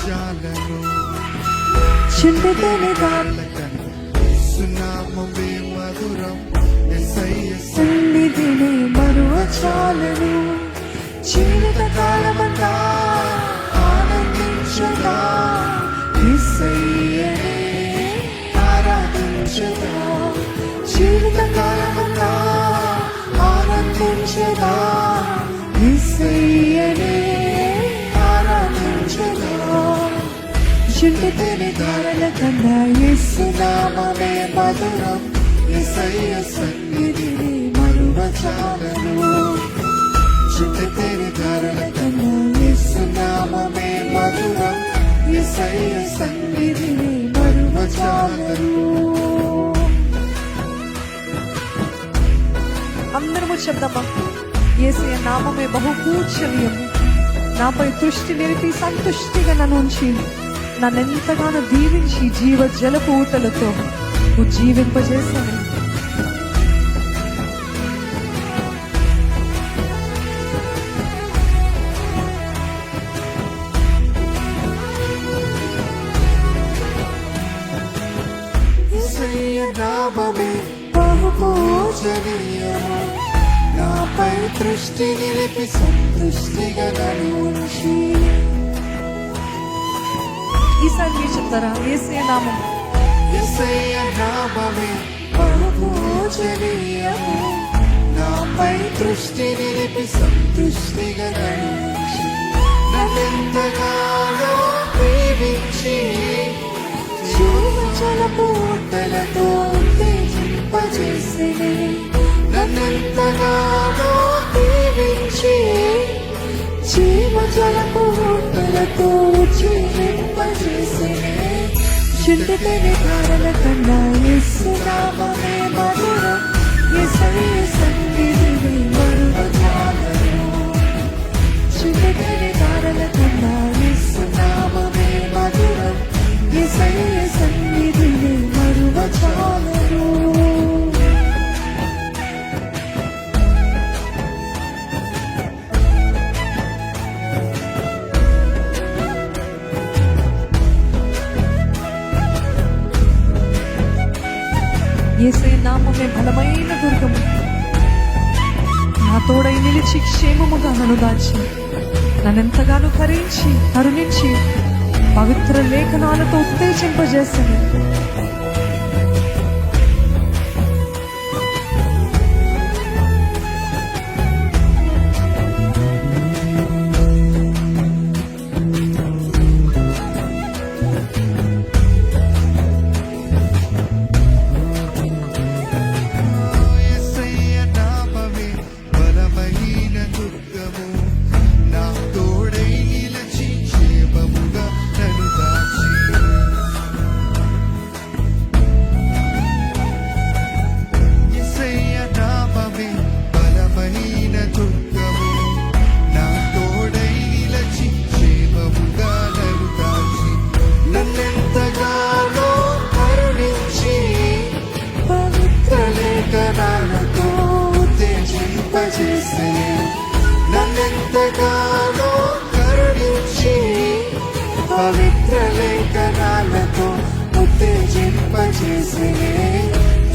చాలను చిండితేనే దాని సునామమే మధురం ఎస్ఐయ సన్నిధిని మరువచాలను జీవిత కాలమంతా ఆనందించగా యేసయ్యనే ఆరాధించగా జీవిత కాలం చింటితేనే ధారల కన్నా యేసునామమే మధురం. ఎస్ఐయ సన్నిధిని మరువ చాలను చుట్టతేరి ధారణ కన్నా యేసునామమే మధురం. యేసయ్య సన్నిధిని మరువ చాలను అందరము చెప్దామా? యేసయ్య నామమే బహు పూజనీయము నాపై దృష్టి నిలిపి సంతుష్టిగా నన్ను నన్ను ఎంతగానో దీవించి జీవ జలపు ఊటలతో నువ్వు జీవింపజేశాను నాపై దృష్టి నిలిపి సంతృష్టిగా నన్ను ఉంచి ఈసారి మీరు చెప్తారా? ఏసే నామం. ఎస్ఐయ నామమే పూజనీయము నాపై దృష్టి నిలిపి సంతృష్టిగా నన్నెంతగానో ప్రేమించి జీవజలపు పూటలతో ఉత్తేజింపజేసి నన్నెంతగానో ప్రేమించి జీవజలపు పూటలతో జీవింపజేసినే చింటితేనే కారల కన్నా ఇస్తున్నామే మధురం. ఏసే నామమే బలమైన దుర్గము. నా తోడై నిలిచి క్షేమముగా నన్ను దాచి నన్నెంతగానో కరించి కరుణించి పవిత్ర లేఖనాలతో ఉత్తేజింపజేసింది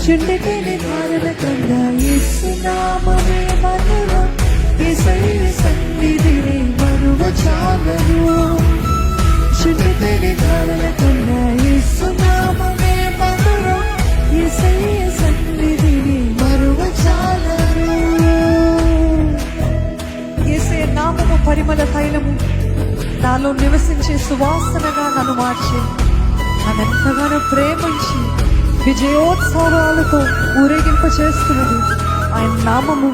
చుండటిని కారణ కన్నా యేసు నామమే మధురం యేసయ్య సన్నిధిని మరువ చాలను చుండటిని కారణ కన్నా యేసు నామమే మధురం యేసయ్య సన్నిధిని మరువ చాలను యేసయ్య నామము పరిమళ తైలము నాలో నివసించే సువాసనగా నన్ను మార్చి. నన్నెంతగానో ప్రేమించి విజయోత్సవాలతో ఊరేగింప చేస్తున్నది ఆయన నామము.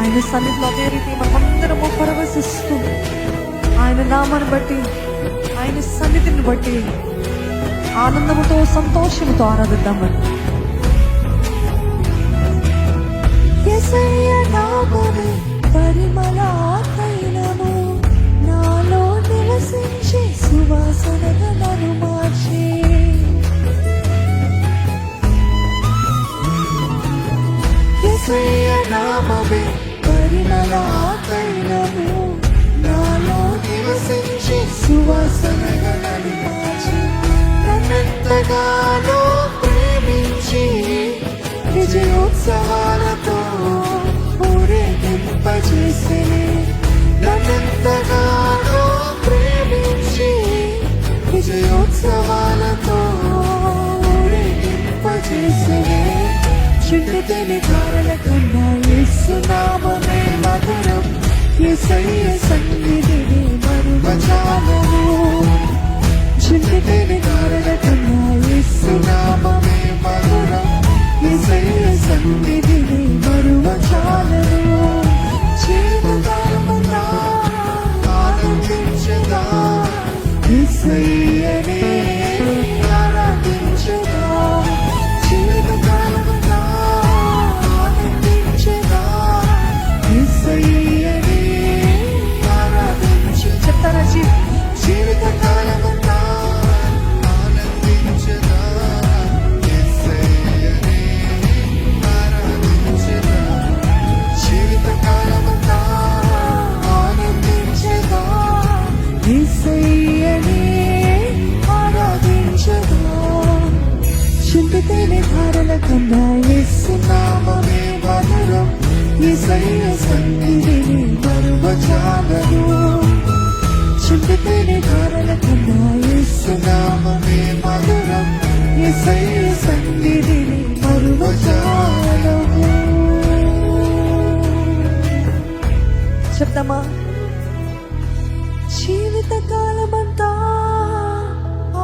ఆయన సన్నిధిలో అదే రీతి మనమందరము పరవశిస్తూ ఆయన నామాన్ని బట్టి ఆయన సన్నిధిని బట్టి ఆనందముతో సంతోషముతో ఆరాధిద్దామని. పరిమళాకైనము నాలో నివసించే సువాసన నను మార్చే నాలో ఎంతగానో ప్రేమించి విజయోత్సవాలతో ఊరేగింపజేసే నన్ను ప్రేమ జీవితకాలమంతా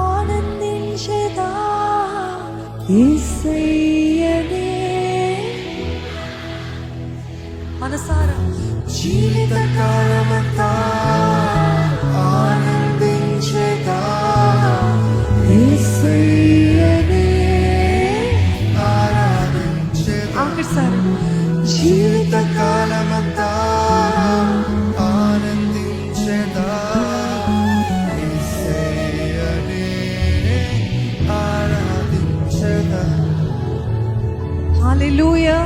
ఆనందించేదా? ఈసయ్యనే మనసార జీవితకాలమంతా ఆనందించేదా? ఈసయ్యనే ఆరాధించేదా? Hallelujah.